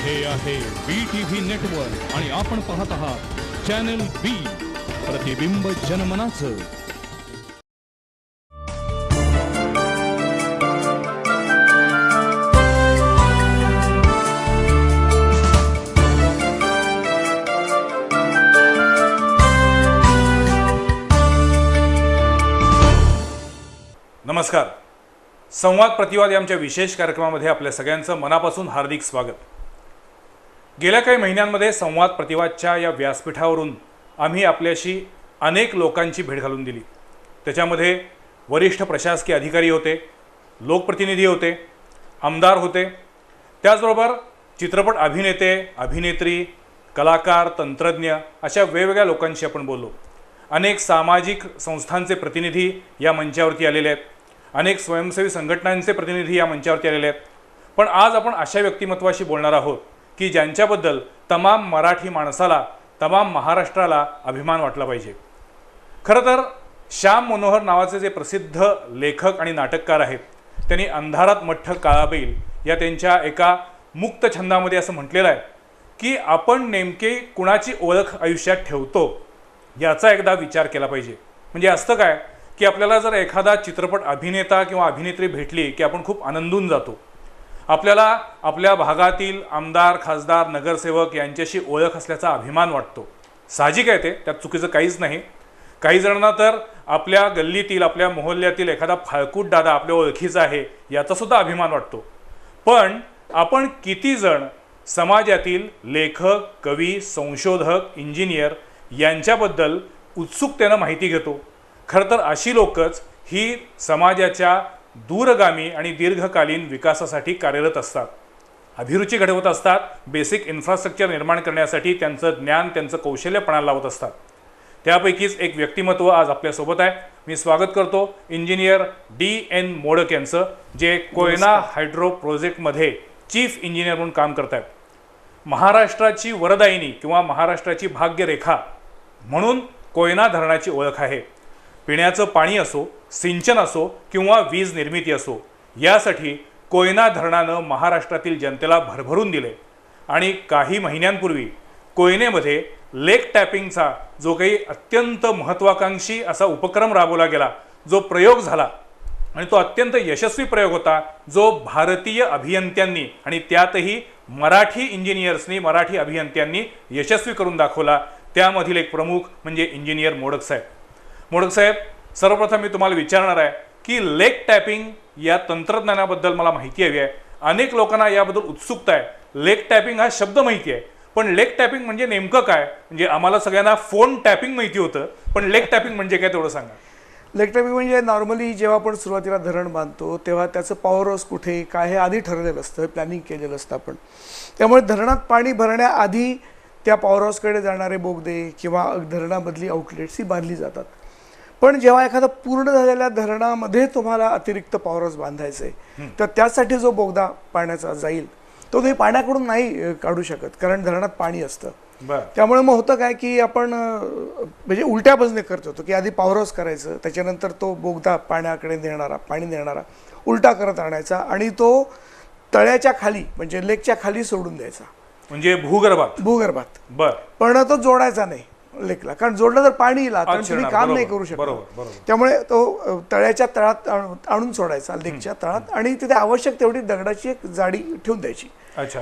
हे आहे बी T V network आणि आपण पाहत आहात चॅनल बी प्रतिबिंब जनमनाचं. नमस्कार. संवाद प्रतिवाद यांच्या आमच्या विशेष कार्यक्रमामध्ये आपल्या सगळ्यांचं मनापासून हार्दिक स्वागत. गेल्या काही महिन्यांमध्ये संवाद प्रतिवादच्या या व्यासपीठावरून आम्ही आपल्याशी अनेक लोकांची भेट घालून दिली. त्याच्यामध्ये वरिष्ठ प्रशासकीय अधिकारी होते लोकप्रतिनिधी होते आमदार होते. त्याचबरोबर चित्रपट अभिनेते अभिनेत्री कलाकार तंत्रज्ञ अशा वेगवेगळ्या लोकांशी आपण बोललो. अनेक सामाजिक संस्थांचे प्रतिनिधी या मंचावरती आलेले आहेत. अनेक स्वयंसेवी संघटनांचे प्रतिनिधी या मंचावरती आलेले आहेत. पण आज आपण अशा व्यक्तिमत्वाशी बोलणार आहोत की ज्यांच्याबद्दल तमाम मराठी माणसाला तमाम महाराष्ट्राला अभिमान वाटला पाहिजे. खरं तर श्याम मनोहर नावाचे जे प्रसिद्ध लेखक आणि नाटककार आहेत त्यांनी अंधारात मठ्ठ काळाबैल या त्यांच्या एका मुक्त छंदामध्ये असं म्हटलेलं आहे की आपण नेमके कुणाची ओळख आयुष्यात ठेवतो याचा एकदा विचार केला पाहिजे. म्हणजे असतं काय की आपल्याला जर एखादा चित्रपट अभिनेता किंवा अभिनेत्री भेटली की आपण खूप आनंदून जातो. आपल्याला आपल्या भागातील आमदार खासदार नगरसेवक यांच्याशी ओळख असल्याचा अभिमान वाटतो. साहजिक आहे ते त्यात चुकीचं काहीच नाही. काही जणांना तर आपल्या गल्लीतील आपल्या मोहल्ल्यातील एखादा फाळकूट दादा आपल्या ओळखीचा आहे याचासुद्धा अभिमान वाटतो. पण आपण किती जण समाजातील लेखक कवी संशोधक इंजिनियर यांच्याबद्दल उत्सुकतेनं माहिती घेतो? खरं तर अशी लोकच ही समाजाच्या दूरगामी आणि दीर्घकालीन विकासासाठी कार्यरत असतात. अभिरुची घडवत असतात बेसिक इन्फ्रास्ट्रक्चर निर्माण करण्यासाठी त्यांचं ज्ञान त्यांचं कौशल्य पणाला लावत असतात. त्यापैकीच एक व्यक्तिमत्व आज आपल्यासोबत आहे. मी स्वागत करतो इंजिनियर डी एन मोडक यांचं जे कोयना हायड्रो प्रोजेक्टमध्ये चीफ इंजिनियर म्हणून काम करत आहेत महाराष्ट्राची वरदायिनी किंवा महाराष्ट्राची भाग्यरेखा म्हणून कोयना धरणाची ओळख आहे. पिण्याचं पाणी असो सिंचन असो किंवा वीज निर्मिती असो यासाठी कोयना धरणानं महाराष्ट्रातील जनतेला भरभरून दिले. आणि काही महिन्यांपूर्वी कोयनेमध्ये लेक टॅपिंगचा जो काही अत्यंत महत्त्वाकांक्षी असा उपक्रम राबवला गेला जो प्रयोग झाला आणि तो अत्यंत यशस्वी प्रयोग होता जो भारतीय अभियंत्यांनी आणि त्यातही मराठी इंजिनियर्सनी मराठी अभियंत्यांनी यशस्वी करून दाखवला. त्यामधील एक प्रमुख म्हणजे इंजिनियर मोडक साहेब. मोडक साहेब सर्वप्रथम मी तुम्हाला विचारणार आहे की लेक टॅपिंग या तंत्रज्ञानाबद्दल मला माहिती हवी आहे. अनेक लोकांना याबद्दल उत्सुकता आहे. लेक टॅपिंग हा शब्द माहिती आहे. पण लेक टॅपिंग म्हणजे नेमकं काय? म्हणजे आम्हाला सगळ्यांना फोन टॅपिंग माहिती होतं पण लेक टॅपिंग म्हणजे काय तेवढं सांगा. टॅपिंग म्हणजे नॉर्मली जेव्हा आपण सुरुवातीला धरण बांधतो तेव्हा त्याचं पॉवर हाऊस कुठे काय हे आधी ठरलेलं असतं प्लॅनिंग केलेलं असतं आपण. त्यामुळे धरणात पाणी भरण्याआधी त्या पॉवर हाऊसकडे जाणारे बोगदे किंवा धरणामधली आउटलेट्स ही बांधली जातात. पण जेव्हा एखादा पूर्ण झालेल्या धरणामध्ये तुम्हाला अतिरिक्त पॉवर हाऊस बांधायचं आहे तर त्यासाठी जो बोगदा पाण्याचा जाईल तो तुम्ही पाण्याकडून नाही काढू शकत कारण धरणात पाणी असतं. त्यामुळे मग होतं काय की आपण म्हणजे उलट्या बाजूने करत होतो की आधी पॉवर हाऊस करायचं त्याच्यानंतर तो बोगदा पाण्याकडे नेणारा पाणी नेणारा उलटा करत आणायचा आणि तो तळ्याच्या खाली म्हणजे लेकच्या खाली सोडून द्यायचा. म्हणजे भूगर्भात. भूगर्भात. बर. पण तो जोडायचा नाही. लेकला कारण जोडलं तर पाणी येईल तुम्ही काम नाही करू शकत. त्यामुळे तो तळ्याच्या तळात आणून- सोडायचा लेकच्या तळात आणि तिथे आवश्यक तेवढी दगडाची एक जाडी ठेवून द्यायची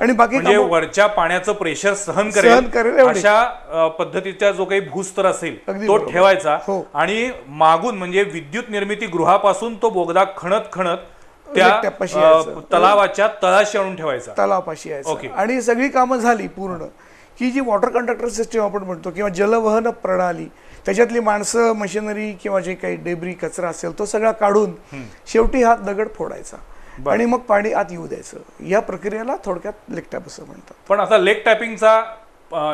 आणि बाकी म्हणजे वरच्या पाण्याचं प्रेशर सहन सहन करेल. अशा पद्धतीचा जो काही भूस्तर असेल तो. ठेवायचा हो. आणि मागून म्हणजे विद्युत निर्मिती गृहापासून तो बोगदा खणत खणत त्या. तलावाच्या तळाशी आणून ठेवायचा तलावापाशी. आणि सगळी कामं झाली पूर्ण की जी वॉटर कंडक्टर सिस्टम आपण म्हणतो किंवा जलवहन प्रणाली त्याच्यातली माणसं मशिनरी किंवा जे काही डेब्री कचरा असेल तो सगळा काढून शेवटी हा दगड फोडायचा. आणि मग पाणी आत येऊ द्यायचं. या प्रक्रियेला थोडक्यात लेकटॅप असं म्हणतात. पण आता लेक टॅपिंगचा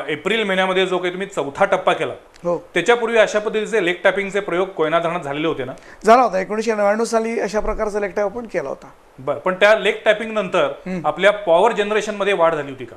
एप्रिल महिन्यामध्ये जो काही तुम्ही चौथा टप्पा केला हो. त्याच्यापूर्वी अशा पद्धतीचे लेक टॅपिंगचे प्रयोग कोयना धरणात झालेले होते ना? झाला होता. एकोणीसशे नव्याण्णव साली अशा प्रकारचा लेकटॅप आपण केला होता. बर. पण त्या लेक टॅपिंग नंतर आपल्या पॉवर जनरेशनमध्ये वाढ झाली होती का?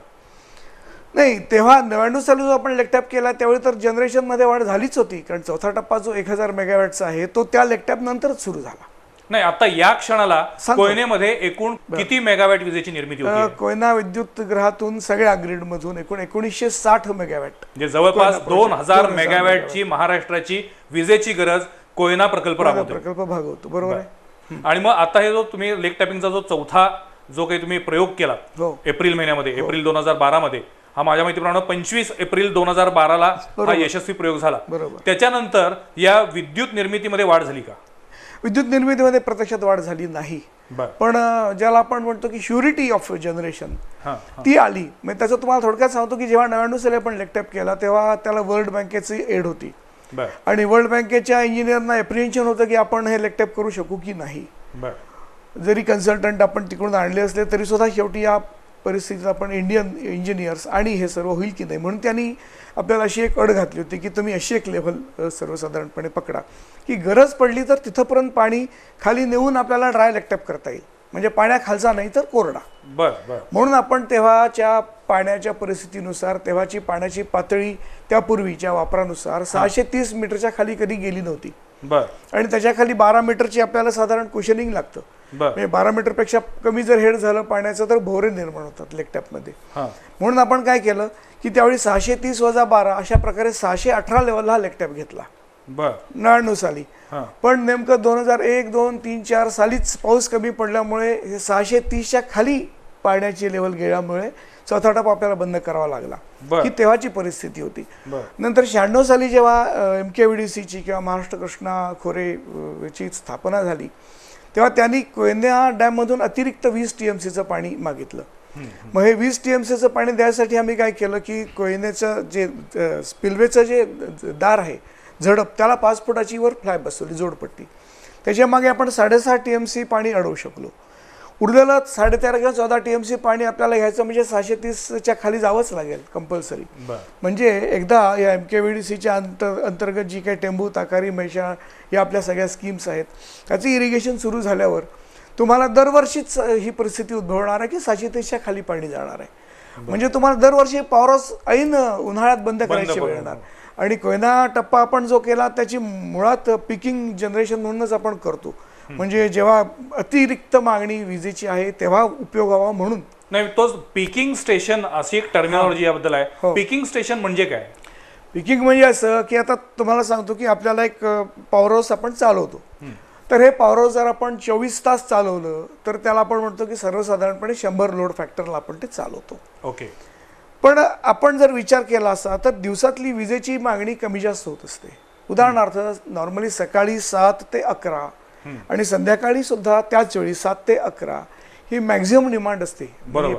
नाही तेव्हा नव्याण्णव साली जो आपण लेकटॅप केला त्यावेळी तर जनरेशनमध्ये वाढ झालीच होती. कारण चौथा टप्पा जो एक हजार मेगावॅटचा आहे तो त्या लेकटॅप नंतरच सुरू झाला. नाही आता या क्षणाला. कोयनेमध्ये एकूण किती मेगावॅट विजेची निर्मिती होती? कोयना विद्युत ग्रहातून सगळ्या ग्रीडमधून एकूण एकोणीसशे साठ मेगावॅट म्हणजे जवळपास दोन. हजार 2000 मेगावॅटची महाराष्ट्राची विजेची गरज कोयना प्रकल्प प्रकल्प भागवतो बरोबर आहे? आणि मग आता हे जो तुम्ही लेक टॅपिंगचा जो चौथा जो काही तुम्ही प्रयोग केला हो. एप्रिल महिन्यामध्ये एप्रिल दोन हजार बारा मध्ये हा माझ्या माहितीप्रमाणे पंचवीस एप्रिल दोन हजार बाराला हा यशस्वी प्रयोग झाला. बरोबर. त्याच्यानंतर या विद्युत निर्मितीमध्ये वाढ झाली का? विद्युत निर्मितीमध्ये प्रत्यक्षात वाढ झाली नाही. पण ज्याला आपण म्हणतो की श्युरिटी ऑफ जनरेशन ती आली. म्हणजे त्याचं तुम्हाला थोडक्यात सांगतो की जेव्हा नव्याण्णव साली आपण लेकटॅप केला तेव्हा त्याला वर्ल्ड बँकेची एड होती. आणि वर्ल्ड बँकेच्या इंजिनियरना एप्रिहेन्शन होतं की आपण हे लेकटॅप करू शकू की नाही. जरी कन्सल्टंट आपण तिकडून आणले असले तरी सुद्धा शेवटी या परिस्थितीत आपण इंडियन इंजिनियर्स आणि हे सर्व होईल की नाही म्हणून त्यांनी आपल्याला अशी एक अड घातली होती की तुम्ही अशी एक लेव्हल सर्वसाधारणपणे पकडा. की गरज पडली तर तिथंपर्यंत पाणी खाली नेऊन आपल्याला ड्राय लेकटॅप करता येईल. म्हणजे पाण्याखालचा नाही तर कोरडा. बर म्हणून आपण तेव्हाच्या पाण्याच्या परिस्थितीनुसार तेव्हाची पाण्याची पातळी त्यापूर्वीच्या वापरानुसार सहाशे तीस मीटरच्या खाली कधी गेली नव्हती. बर. आणि त्याच्याखाली बारा मीटरची आपल्याला साधारण कुशनिंग लागतं. म्हणजे बारा मीटरपेक्षा कमी जर हेड झालं पाण्याचं तर भोवरे निर्माण होतात लेकटॅपमध्ये हा. म्हणून आपण काय केलं की त्यावेळी सहाशे तीस वजा बारा अशा प्रकारे सहाशे अठरा लेवलला हा लेकटॅप घेतला. नव्याण्णव साली पण नेमकं दोन हजार एक दोन तीन चार सालीच पाऊस कमी पडल्यामुळे हे सहाशे तीसच्या खाली पाण्याची लेवल गेल्यामुळे चौथा टप्पा आपल्याला बंद करावा लागला. ही तेव्हाची परिस्थिती होती. नंतर शहाण्णव साली जेव्हा एम के व्ही डी सीची किंवा महाराष्ट्र कृष्णा खोरे अ, ची स्थापना झाली तेव्हा त्यांनी कोयना डॅममधून अतिरिक्त वीस टी एम सीचं पाणी मागितलं. मग हे वीस टी एम सीचं पाणी द्यायसाठी आम्ही काय केलं की कोयनेचं जे स्पिलवेचं जे दार आहे झडप त्याला पाच फुटाची वर फ्लॅप बसवली जोडपट्टी. त्याच्यामागे आपण साडेसहा टी एम सी पाणी अडवू शकलो. उरलेलं साडेतेरा किंवा चौदा टी एम सी पाणी आपल्याला घ्यायचं म्हणजे सहाशे तीसच्या खाली जावंच लागेल कंपल्सरी म्हणजे एकदा या एम के व्ही डी सीच्या अंतर अंतर्गत जी काही टेंबू ताकारी मैशा या आपल्या सगळ्या स्कीम्स आहेत त्याचं इरिगेशन सुरू झाल्यावर तुम्हाला दरवर्षीच ही परिस्थिती उद्भवणार आहे की सहाशे तीसच्या खाली पाणी जाणार आहे. म्हणजे तुम्हाला दरवर्षी पॉवर हाऊस ऐन उन्हाळ्यात बंद करायची वेळ. येणार. आणि कोयना टप्पा आपण जो केला त्याची मुळात पिकिंग जनरेशन म्हणूनच आपण करतो. म्हणजे जेव्हा अतिरिक्त मागणी विजेची आहे तेव्हा उपयोग व्हावा म्हणून. नाही तोच पिकिंग स्टेशन अशी एक टर्मिनॉलॉजी याबद्दल आहे. हो. पिकिंग स्टेशन म्हणजे काय? पिकिंग म्हणजे असं की आता तुम्हाला सांगतो की आपल्याला एक पॉवर हाऊस आपण चालवतो. तर हे पॉवर हाऊस जर आपण चोवीस तास चालवलं तर त्याला आपण म्हणतो की सर्वसाधारणपणे शंभर लोड फॅक्टरला आपण ते चालवतो. ओके. पण आपण जर विचार केला असा तर दिवसातली विजेची मागणी कमी जास्त होत असते. उदाहरणार्थ नॉर्मली सकाळी सात ते अकरा आणि संध्याकाळी सुद्धा त्याच वेळी सात ते अकरा ही मॅक्झिमम डिमांड असते.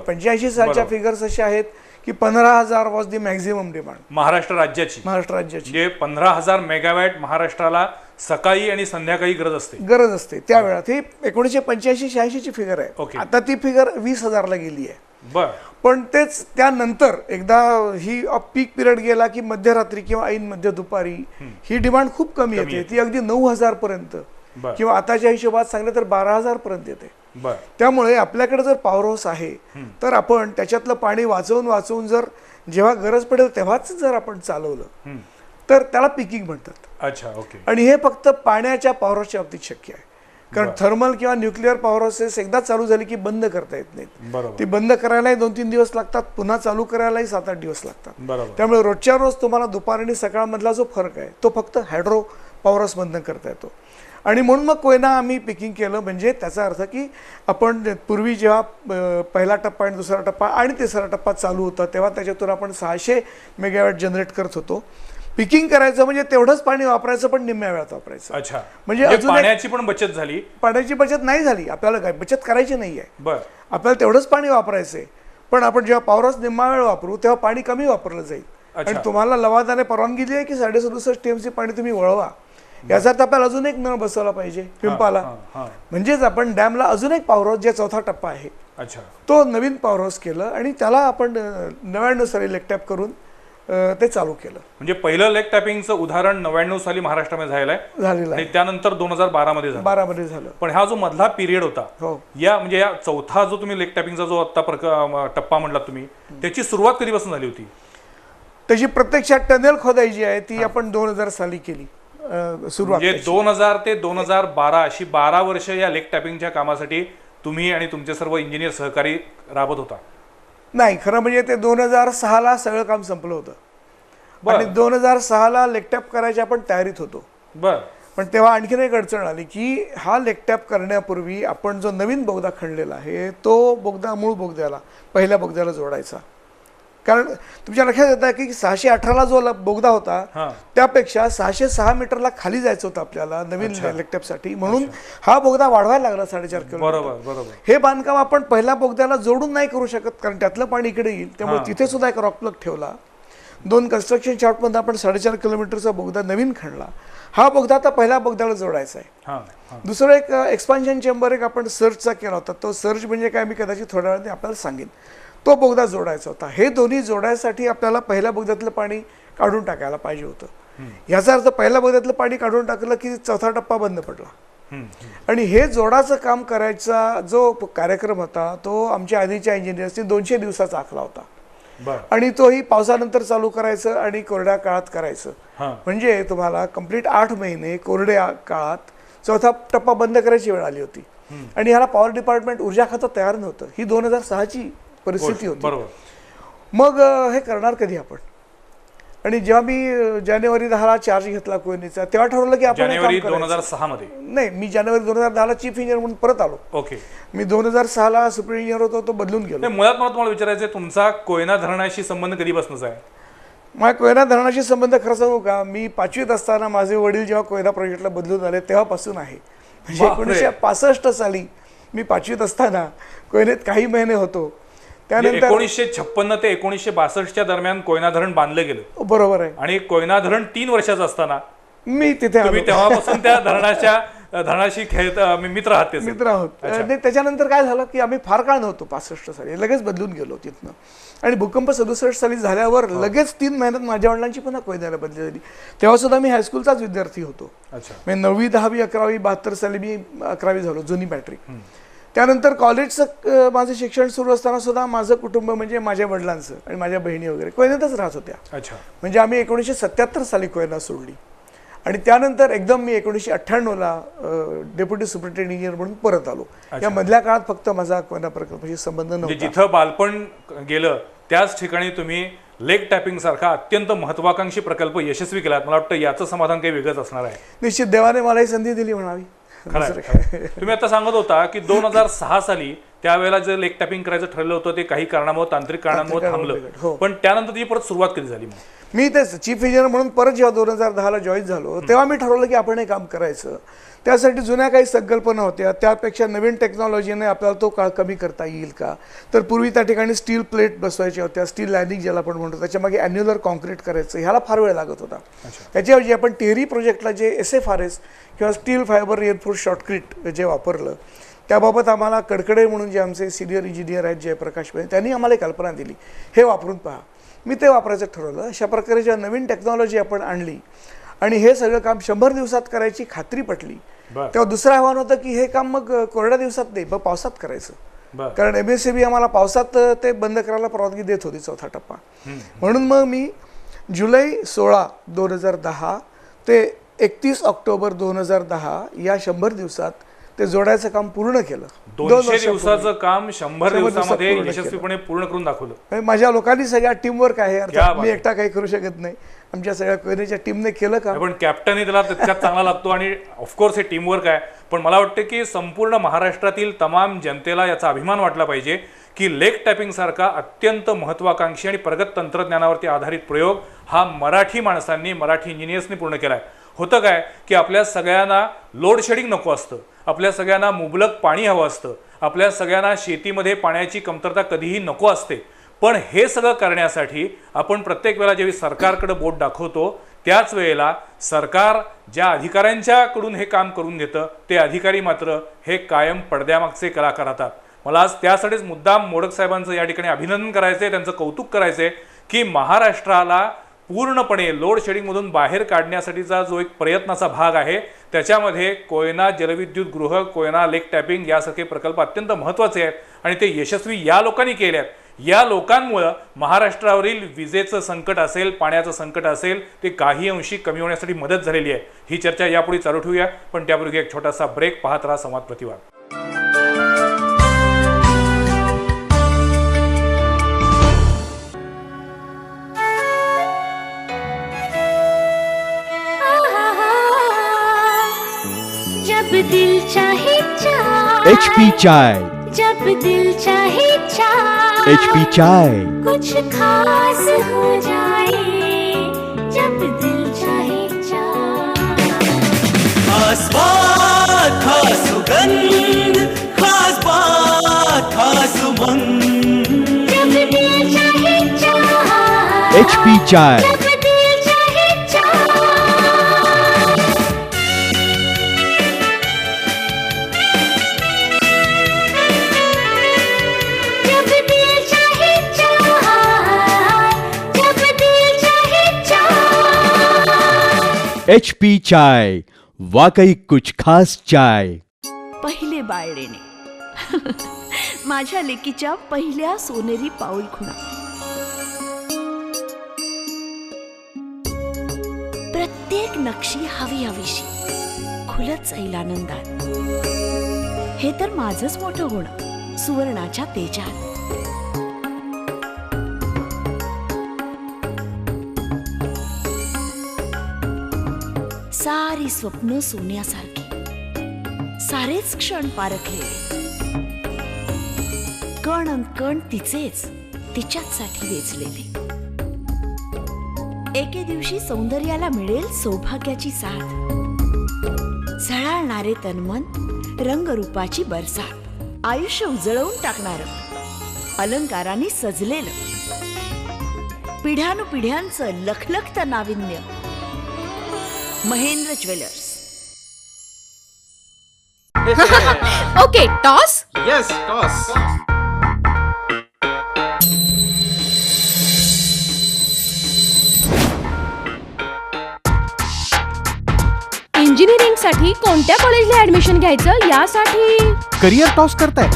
पंच्याऐंशी सालच्या. फिगर्स असे आहेत की पंधरा हजार was the maximum demand Maharashtra राज्याची. महाराष्ट्र राज्याची. म्हणजे पंधरा हजार मेगावॅट महाराष्ट्राला सकाळी आणि संध्याकाळी गरज असते. गरज असते. त्या वेळात ही एकोणीसशे पंच्याऐंशी शहाऐंशीची फिगर आहे. ओके. आता ती फिगर वीस हजारला गेली आहे. बर. पण तेच त्यानंतर एकदा ही पीक पिरियड गेला की मध्यरात्री किंवा ऐन मध्य दुपारी ही डिमांड खूप कमी येते. ती अगदी नऊ हजार पर्यंत. किंवा आताच्या हिशोबात सांगलं तर बारा हजार पर्यंत येते त्यामुळे आपल्याकडे जर पॉवर हाऊस आहे तर आपण त्याच्यातलं पाणी वाचवून वाचवून जर जेव्हा गरज पडेल तेव्हाच जर आपण चालवलं. तर त्याला पिकिंग म्हणतात. अच्छा ओके आणि हे फक्त पाण्याच्या पॉवर हाऊसच्या बाबतीत शक्य आहे. कारण थर्मल किंवा न्यूक्लिअर पॉवर हाऊसेस एकदा चालू झाली की बंद करता येत नाहीत. ती बंद करायलाही दोन तीन दिवस लागतात पुन्हा चालू करायलाही सात आठ दिवस लागतात. त्यामुळे रोजच्या रोज तुम्हाला दुपार आणि सकाळमधला जो फरक आहे तो फक्त हायड्रो पॉवर हाऊस बंद करता येतो. आणि म्हणून मग कोयना आम्ही पिकिंग केलं. म्हणजे त्याचा अर्थ की आपण पूर्वी जेव्हा पहिला टप्पा आणि दुसरा टप्पा आणि तिसरा टप्पा चालू होता तेव्हा त्याच्यातून आपण सहाशे मेगावॅट जनरेट करत होतो. पिकिंग करायचं म्हणजे तेवढंच पाणी वापरायचं पण निम्म्या वेळात वापरायचं. अच्छा. म्हणजे म्हणजे अजून पाण्याची पण बचत झाली. पाण्याची बचत नाही झाली. आपल्याला काय बचत करायची नाही आहे बर. आपल्याला तेवढंच पाणी वापरायचंय. पण आपण जेव्हा पावरच निम्मा वेळ वापरू तेव्हा पाणी कमी वापरलं जाईल. आणि तुम्हाला लवादाने परवानगी दिली आहे की साडे सदुसष्ट टीएमसी पाणी तुम्ही वळवा. याचा अर्थ आपल्याला अजून एक नळ बसवला पाहिजे पिंपाला. म्हणजेच आपण डॅमला अजून एक पॉवर हाऊस जे चौथा टप्पा आहे. अच्छा. तो नवीन पॉवर हाऊस केलं आणि त्याला आपण नव्याण्णव साली लेकटॅप करून अं, ते चालू केलं. म्हणजे पहिलं लेग टॅपिंगचं उदाहरण नव्याण्णव साली महाराष्ट्रामध्ये झालेलं आहे. झालेलं आणि आहे. त्यानंतर दोन हजार बारा मध्ये झालं. बारामध्ये झालं. पण हा जो मधला पिरियड होता हो. या म्हणजे या चौथा जो तुम्ही लेग टॅपिंगचा जो आता टप्पा म्हणला तुम्ही त्याची सुरुवात कधीपासून झाली होती? त्याची प्रत्यक्षात टनेल खोदायची आहे ती आपण दोन हजार साली केली. सुरुवात म्हणजे. दोन हजार ते दोन हजार बारा अशी बारा वर्ष या लेक टॅपिंगच्या कामासाठी तुम्ही आणि तुमचे सर्व इंजिनियर सहकारी राबत होता. नाही खरं म्हणजे ते दोन हजार सहाला सगळं काम संपलं होतं. आणि दोन हजार सहाला लेकटॅप करायची आपण तयारीत होतो. बर. पण तेव्हा आणखीन एक अडचण आली की हा लेकटॅप करण्यापूर्वी आपण जो नवीन बोगदा खणलेला आहे तो बोगदा मूळ बोगद्याला पहिल्या बोगद्याला जोडायचा. कारण तुमच्या लक्षात येतं की सहाशे अठराला जो बोगदा होता त्यापेक्षा सहाशे सहा मीटरला खाली जायचं होतं आपल्याला नवीन लेकटॅपसाठी म्हणून हा बोगदा वाढवायला लागला साडेचार किलोमीटर. बरोबर बरोबर. हे बांधकाम आपण पहिल्या बोगद्याला जोडून नाही करू शकत कारण त्यातलं पाणी इकडे येईल. त्यामुळे. तिथे सुद्धा एक रॉकप्लग ठेवला. दोन कन्स्ट्रक्शन शॉटमध्ये आपण साडेचार किलोमीटरचा बोगदा नवीन खणला. हा बोगदा आता पहिल्या बोगद्याला जोडायचा आहे. दुसरं एक एक्सपान्शन चेंबर एक आपण सर्चचा केला होता. तो सर्च म्हणजे काय मी कदाचित थोड्या वेळाने आपल्याला सांगेन. तो बोगदा जोडायचा होता. हे दोन्ही जोडायसाठी आपल्याला पहिल्या बोगद्यातलं पाणी काढून टाकायला पाहिजे होतं. याचा अर्थ पहिल्या बोगद्यातलं पाणी काढून टाकलं की चौथा टप्पा बंद पडला. आणि हे जोडाचं काम करायचा जो कार्यक्रम होता तो आमच्या आधीच्या इंजिनियर्सनी दोनशे दिवसाचा आखला होता. आणि तोही पावसानंतर चालू करायचं आणि कोरड्या काळात करायचं. म्हणजे तुम्हाला कंप्लीट आठ महिने कोरड्या काळात चौथा टप्पा बंद करायची वेळ आली होती. आणि ह्याला पॉवर डिपार्टमेंट ऊर्जा खातं तयार नव्हतं. ही दोन हजार सहाची परिस्थिती होती. बरोबर. मग हे करणार कधी आपण? आणि जेव्हा मी जानेवारी दहाला चार्ज घेतला कोयनीचा तेव्हा ठरवलं की आपण हे जानेवारी दोन. हजार सहा मध्ये नाही मी जानेवारी दोन हजार दहाला चीफ इंजिनियर म्हणून परत आलो. ओके. मी दोन हजार सहाला सुप्रीम इंजिनियर होतो तो बदलून गेलो. मुळात मला तुम्हाला विचारायचं तुमचा कोयना धरणाशी संबंध कधीपासूनच आहे? माझ्या कोयना धरणाशी संबंध खरं सांगू का? मी पाचवीत असताना माझे वडील जेव्हा कोयना प्रोजेक्टला बदलून आले तेव्हापासून आहे. म्हणजे. एकोणीसशे पासष्ट साली मी पाचवीत असताना कोयनेत काही महिने होतो. त्यानंतर एकोणीसशे छप्पन ते एकोणीसशे बासष्टच्या दरम्यान कोयना धरण बांधलं गेलं. बरोबर आहे. आणि कोयना धरण तीन वर्षाचं असताना मी तिथे तुम्ही. तेव्हापासून त्या धरणाच्या धरणाशी खेळत मित्र आहात. मित्र आहोत. त्याच्यानंतर काय झालं की आम्ही फार काळ नव्हतो पासष्ट साली. लगेच बदलून गेलो तिथनं. आणि भूकंप सदुसष्ट साली झाल्यावर लगेच तीन महिन्यात माझ्या वडिलांची पुन्हा कोयन्याला बदली झाली. तेव्हा सुद्धा मी हायस्कूलचाच विद्यार्थी होतो. म्हणजे नववी दहावी अकरावी बहात्तर साली मी अकरावी झालो जुनी मॅट्रिक त्यानंतर कॉलेजचं माझं शिक्षण सुरू असताना सुद्धा माझं कुटुंब म्हणजे माझ्या वडिलांचं आणि माझ्या बहिणी वगैरे कोयनेतच राहत होत्या. अच्छा. म्हणजे आम्ही एकोणीसशे सत्याहत्तर साली कोयना सोडली. आणि त्यानंतर एकदम मी एकोणीसशे अठ्ठ्याण्णवला डेप्युटी सुप्रिटेंडेंट इंजिनियर म्हणून परत आलो. या मधल्या काळात फक्त माझा कोयना प्रकल्पाशी संबंध म्हणजे नव्हता. जिथं बालपण गेलं त्याच ठिकाणी तुम्ही लेक टॅपिंग सारखा अत्यंत महत्वाकांक्षी प्रकल्प यशस्वी केलात. मला वाटतं याचं समाधान काही वेगळंच असणार आहे. निश्चित देवाने मला ही संधी दिली म्हणावी. खरं आहे. तुम्ही आता सांगत होता की दोन हजार सहा साली त्यावेळेला जे लेक टॅपिंग करायचं ठरलं होतं ते काही कारणामुळे तांत्रिक कारणांमुळे थांबलं. हो. पण त्यानंतर ती परत सुरुवात कधी झाली मी तेच चीफ इंजिनियर म्हणून परत जेव्हा दोन हजार दहाला जॉईन झालो तेव्हा मी ठरवलं की आपण हे काम करायचं. त्यासाठी जुन्या काही संकल्पना होत्या त्यापेक्षा नवीन टेक्नॉलॉजीने आपल्याला तो काळ कमी करता येईल का? तर पूर्वी त्या ठिकाणी स्टील प्लेट बसवायच्या होत्या स्टील लायनिंग ज्याला आपण म्हणतो त्याच्यामागे अॅन्युलर कॉन्क्रीट करायचं ह्याला फार वेळ लागत होता. त्याच्याऐवजी आपण टेरी प्रोजेक्टला जे एस एफ आर एस किंवा स्टील फायबर रिअरफोर्स शॉर्टक्रीट जे वापरलं त्याबाबत आम्हाला कडकडे म्हणून जे आमचे सिनियर इंजिनियर आहेत जयप्रकाश पाटील त्यांनी आम्हाला एक कल्पना दिली. हे वापरून पहा. मी ते वापरायचं ठरवलं. अशा प्रकारे जेव्हा नवीन टेक्नॉलॉजी आपण आणली आणि हे सगळं काम शंभर दिवसात करायची खात्री पटली तेव्हा दुसरं आव्हान होतं की हे काम मग कोरड्या दिवसात नाही मग पावसात करायचं. कारण एम एस सी बी आम्हाला पावसात ते बंद करायला परवानगी देत होती चौथा टप्पा. म्हणून मग मी जुलै सोळा दोन हजार दहा ते एकतीस ऑक्टोबर दोन हजार दहा या शंभर दिवसात ते जोडायचं काम पूर्ण केलं. दोन दोनशे. दिवसाचं काम शंभर दिवसामध्ये यशस्वीपणे पूर्ण करून दाखवलं. म्हणजे माझ्या लोकांनी सगळ्या टीमवर्क आहे अर्थात मी. एकटा काही करू शकत नाही. आमच्या सगळ्या कोयनेच्या टीमने केलं का? पण कॅप्टनही त्याला तितक्यात चांगला लागतो आणि ऑफकोर्स हे टीमवर्क आहे. पण मला वाटतं की संपूर्ण महाराष्ट्रातील तमाम जनतेला याचा अभिमान वाटला पाहिजे की लेक टॅपिंग सारखा अत्यंत महत्वाकांक्षी आणि प्रगत तंत्रज्ञानावरती आधारित प्रयोग हा मराठी माणसांनी मराठी इंजिनियर्सनी पूर्ण केला आहे होतं काय की आपल्या सगळ्यांना लोड शेडिंग नको असतं. आपल्या सगळ्यांना मुबलक पाणी हवं असतं. आपल्या सगळ्यांना शेतीमध्ये पाण्याची कमतरता कधीही नको असते. पण हे सगळं करण्यासाठी आपण प्रत्येक वेळा जेव्हा सरकारकडे बोट दाखवतो त्याच वेळेला सरकार ज्या अधिकाऱ्यांच्याकडून हे काम करून घेतं ते अधिकारी मात्र हे कायम पडद्यामागचे कलाकार राहतात. मला आज त्यासाठीच मुद्दाम मोडक साहेबांचं या ठिकाणी अभिनंदन करायचं आहे त्यांचं कौतुक करायचं आहे की महाराष्ट्राला पूर्णपणे लोड शेडिंगमधून बाहेर काढण्यासाठीचा जो एक प्रयत्नाचा भाग आहे त्याच्यामध्ये कोयना जलविद्युत गृह कोयना लेक टॅपिंग यासारखे प्रकल्प अत्यंत महत्त्वाचे आहेत आणि ते यशस्वी या लोकांनी केले आहेत. या लोकांमुळं महाराष्ट्रावरील विजेचं संकट असेल पाण्याचं संकट असेल ते काही अंशी कमी होण्यासाठी मदत झालेली आहे. ही चर्चा यापुढे चालू ठेवूया पण त्यापूर्वी एक छोटासा ब्रेक पाहत राहा संवाद प्रतिवाद. एच पी चाय जब दिल चाहे चाहे एच पी चाय कुछ खास हो जाए जब दिल चाहे चाहे खास बात खास सुगंध खास बात खास उमंग। जब दिल चाहे चाहे एच पी चाय एच पी चाय वाकई कुछ खास चाय. पहिले बाळेने माझ्या लेकीच्या पहिल्या सोनेरी पाऊल खुणा. प्रत्येक नक्षी हवी हवीशी खुलत जाईल आनंदात. हे तर माझच मोठं होणं सुवर्णाच्या तेजात. सारी स्वप्न सोन्यासारखी. सारेच क्षण पारखलेले कण अन कण तिचेच तिच्याच साठी वेचलेले. एके दिवशी सौंदर्याला मिळेल सौभाग्याची साथ. झळाळणारे तन्मन रंगरूपाची बरसात. आयुष्य उजळवून टाकणार. अलंकाराने सजलेलं. पिढ्यानुपिढ्यांचं लखलखत नाविन्य. Mahendra jewellers. Okay toss yes toss इंजिनिअरिंगसाठी कोणत्या कॉलेजला ऍडमिशन घ्यायचं? यासाठी. करिअर टॉस करताय.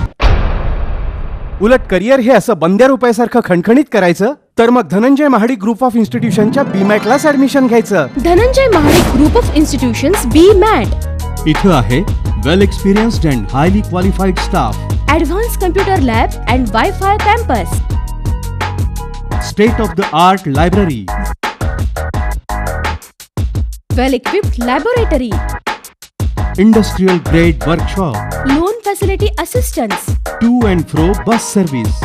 उलट करिअर हे असं बंद्या रुपयासारखं खणखणीत करायचं? तर मग धनंजय महाडी ग्रुप ऑफ इन्स्टिट्यूशनच्या बीमॅटलाच ऍडमिशन घ्यायचं. Dhananjay Mahadik group of institutions BMAT इथं आहे well experienced and highly qualified staff advance computer lab and wifi campus state of the art library well equipped laboratory industrial grade workshop loan facility assistance to and fro bus service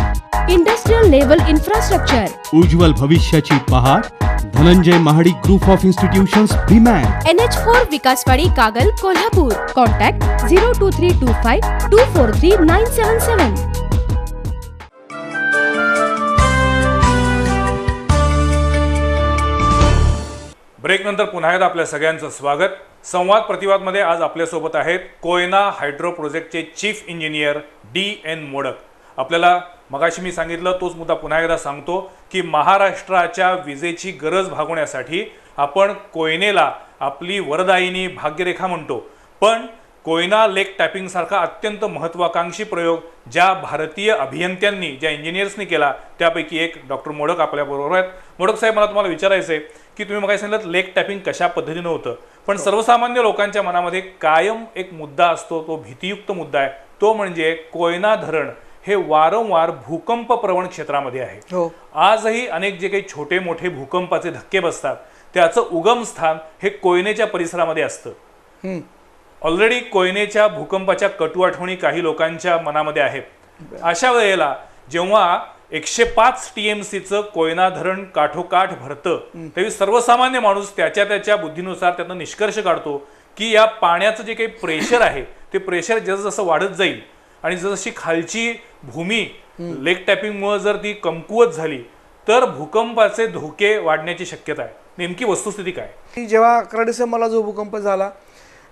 industrial level infrastructure. उज्ज्वल भविष्याची पहाट Dhananjay Mahadik group of institutions BMAT N H four Vikaswadi Kagal Kolhapur. Contact zero two three two five two four three nine seven seven break नंतर पुन्हा एकदा आपल्या सगळ्यांचं स्वागत. संवाद प्रतिवादमध्ये आज आपल्यासोबत आहेत कोयना हायड्रो प्रोजेक्टचे chief engineer D N Modak. आपल्याला मगाशी मी सांगितलं तोच मुद्दा पुन्हा एकदा सांगतो की महाराष्ट्राच्या विजेची गरज भागवण्यासाठी आपण कोयनेला आपली वरदायिनी भाग्यरेखा म्हणतो. पण कोयना लेक टॅपिंगसारखा अत्यंत महत्त्वाकांक्षी प्रयोग ज्या भारतीय अभियंत्यांनी ज्या इंजिनियर्सनी केला त्यापैकी एक डॉक्टर मोडक आपल्याबरोबर आहेत. मोडक साहेब मला तुम्हाला विचारायचं आहे की तुम्ही मग सांगितलं लेक टॅपिंग कशा पद्धतीनं होतं? पण सर्वसामान्य लोकांच्या मनामध्ये कायम एक मुद्दा असतो तो भीतीयुक्त मुद्दा आहे. तो म्हणजे कोयना धरण. हे वारंवार भूकंप प्रवण क्षेत्रामध्ये आहे. हो. आजही अनेक जे काही छोटे मोठे भूकंपाचे धक्के बसतात त्याचं उगम स्थान हे कोयनेच्या परिसरामध्ये असतं. ऑलरेडी कोयनेच्या भूकंपाच्या कटू आठवणी काही लोकांच्या मनामध्ये आहेत. अशा वेळेला जेव्हा एकशे पाच टीएमसीचं कोयना धरण काठोकाठ भरतं तेव्हा सर्वसामान्य माणूस त्याच्या त्याच्या बुद्धीनुसार त्यातनं निष्कर्ष काढतो की या पाण्याचं जे काही प्रेशर आहे ते प्रेशर जसं जसं वाढत जाईल आणि जशी खालची भूमी लेक टॅपिंगमुळे जर ती कमकुवत झाली तर भूकंपाचे धोके वाढण्याची शक्यता आहे. नेमकी वस्तुस्थिती काय? की जेव्हा अकरा डिसेंबरला जो भूकंप झाला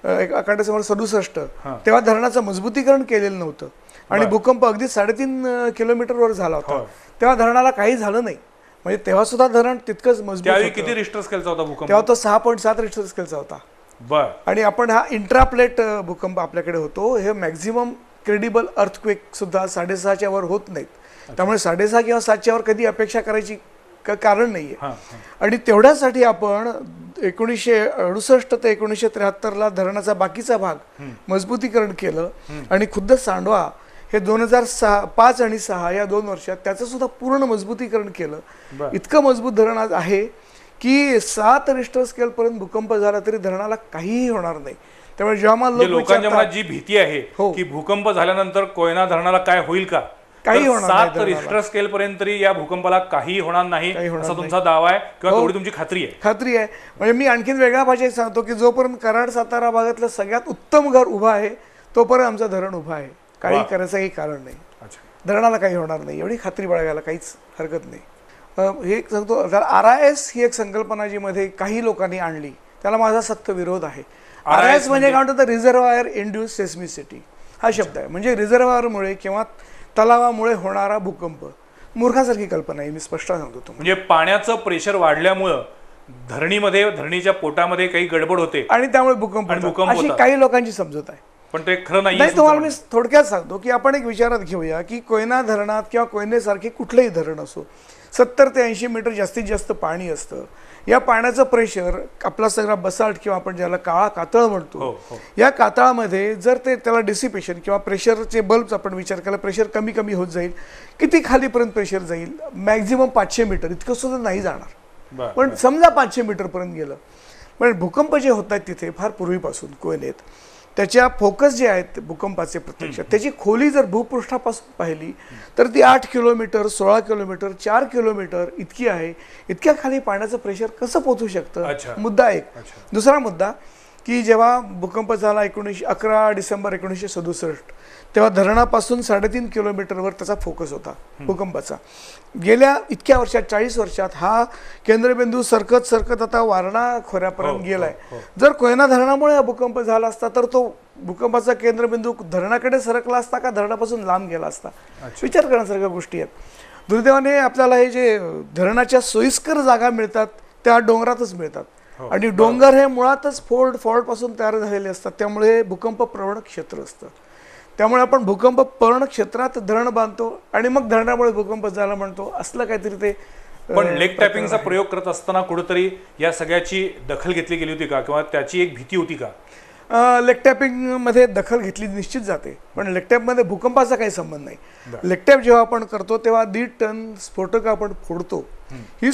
अकरा डिसेंबर सदुसष्ट. तेव्हा धरणाचं मजबूतीकरण केलेलं नव्हतं. आणि. भूकंप अगदी साडेतीन किलोमीटरवर झाला होता. तेव्हा धरणाला काही झालं नाही. म्हणजे तेव्हा सुद्धा धरण तितकंच मजबूत. किती रिस्टर स्केलचा होता भूकंप? तेव्हा तो सहा पॉईंट सात रिक्टर स्केलचा होता. बर. आणि आपण हा इंट्राप्लेट भूकंप आपल्याकडे होतो. हे मॅक्झिमम क्रेडिबल अर्थक्वेक सुद्धा साडेसहाच्या वर होत नाहीत. त्यामुळे साडेसहा किंवा सातच्यावर कधी अपेक्षा करायची क- कारण नाहीये. हां हां. आणि तेवढ्यासाठी आपण एकोणीसशे अडुसष्ट ते एकोणीसशे त्र्याहत्तरला धरणाचा बाकीचा भाग मजबूतीकरण केलं आणि खुद्द सांडवा हे दोन हजार सहा पाच आणि सहा या दोन वर्षात त्याचं सुद्धा पूर्ण मजबूतीकरण केलं. इतकं मजबूत धरण आज आहे की सात रिस्टर स्केल पर्यंत भूकंप झाला तरी धरणाला काहीही होणार नाही. त्यामुळे जेव्हा मला म्हणजे लोक लोकांच्या मनात जी भीती आहे हो. की भूकंप झाल्यानंतर कोयना धरणाला काय होईल का काही होणार सात. रिस्टर स्केल पर्यंत तरी या भूकंपाला काही होणार नाही असा. तुमचा दावा आहे किंवा हो. तेवढी तुमची खात्री आहे खात्री आहे म्हणजे मी आणखीन वेगळ्या भाषेत सांगतो की जोपर्यंत कराड सातारा भागातलं सगळ्यात उत्तम घर उभं आहे तोपर्यंत आमचं धरण उभं आहे काही वा. करायचं काही कारण नाही धरणाला काही होणार नाही एवढी खात्री बाळगायला काहीच हरकत नाही हे सांगतो आर आय एस ही एक संकल्पना जी मध्ये काही लोकांनी आणली त्याला माझा सक्त विरोध आहे आर एस म्हणजे काय म्हणतात? रिझर्वायर इंड्यूस सेस्मिसिटी हा शब्द आहे. म्हणजे रिझर्वायरमुळे किंवा तलावामुळे होणारा भूकंप. मूर्खासारखी कल्पना आहे मी स्पष्ट सांगतो तुम्हाला. म्हणजे पाण्याचं प्रेशर वाढल्यामुळं धरणीमध्ये धरणीच्या पोटामध्ये काही गडबड होते. आणि त्यामुळे भूकंप. भूकंप अशी. काही लोकांची समजत आहे. पण ते खरं नाही नाही तुम्हाला मी थोडक्यात सांगतो की आपण एक विचारात घेऊया की कोयना धरणात किंवा कोयनेसारखे कुठलंही धरण असो सत्तर ते ऐंशी मीटर जास्तीत जास्त पाणी असतं. या पाण्याचं प्रेशर आपला सगळा बसाल्ट किंवा आपण ज्याला काळा कातळ हो, म्हणतो हो. या कातळामध्ये जर ते त्याला डिसिपेशन किंवा प्रेशरचे बल्बचा आपण विचार केला प्रेशर कमी कमी होत जाईल किती खालीपर्यंत प्रेशर जाईल? मॅक्झिमम पाचशे मीटर इतकं सुद्धा नाही जाणार. पण समजा पाचशे मीटरपर्यंत गेलं पण भूकंप जे होत आहेत तिथे फार पूर्वीपासून कोयनेत त्याच्या फोकस जे आहेत भूकंपाचे प्रत्यक्षात त्याची खोली जर भूपृष्ठापासून पाहिली तर ती आठ किलोमीटर सोळा किलोमीटर चार किलोमीटर इतकी आहे. इतक्या खाली पाण्याचं प्रेशर कसं पोहोचू अच्छा. शकतं मुद्दा एक. दुसरा मुद्दा की जेव्हा भूकंप झाला एकोणीसशे अकरा डिसेंबर एकोणीसशे सदुसष्ट तेव्हा धरणापासून साडेतीन किलोमीटरवर त्याचा फोकस होता भूकंपाचा. गेल्या इतक्या वर्षात चाळीस वर्षात हा केंद्रबिंदू सरकत सरकत आता वारणा खोऱ्यापर्यंत गेलाय. जर कोयना धरणामुळे हा भूकंप झाला असता तर तो भूकंपाचा केंद्रबिंदू धरणाकडे सरकला असता का धरणापासून लांब गेला असता? विचार करण्यासारख्या गोष्टी आहेत. दुर्दैवाने आपल्याला हे जे धरणाच्या सोयीस्कर जागा मिळतात त्या डोंगरातच मिळतात. आणि डोंगर हे मुळातच फोल्ड फॉल्टपासून तयार झालेले असतात त्यामुळे भूकंप प्रवण क्षेत्र असतं. त्यामुळे आपण भूकंप प्रवण क्षेत्रात धरण बांधतो आणि मग धरणामुळे भूकंप झाला म्हणतो. असलं काहीतरी ते पण लेग टॅपिंगचा प्रयोग करत असताना कुठेतरी या सगळ्याची दखल घेतली गेली होती का? किंवा त्याची एक भीती होती का? लेगटॅपिंगमध्ये दखल घेतली निश्चित जाते. पण लेगटॅपमध्ये भूकंपाचा काही संबंध नाही. लेगटॅप जेव्हा आपण करतो तेव्हा दीड टन स्फोटक आपण फोडतो. ही.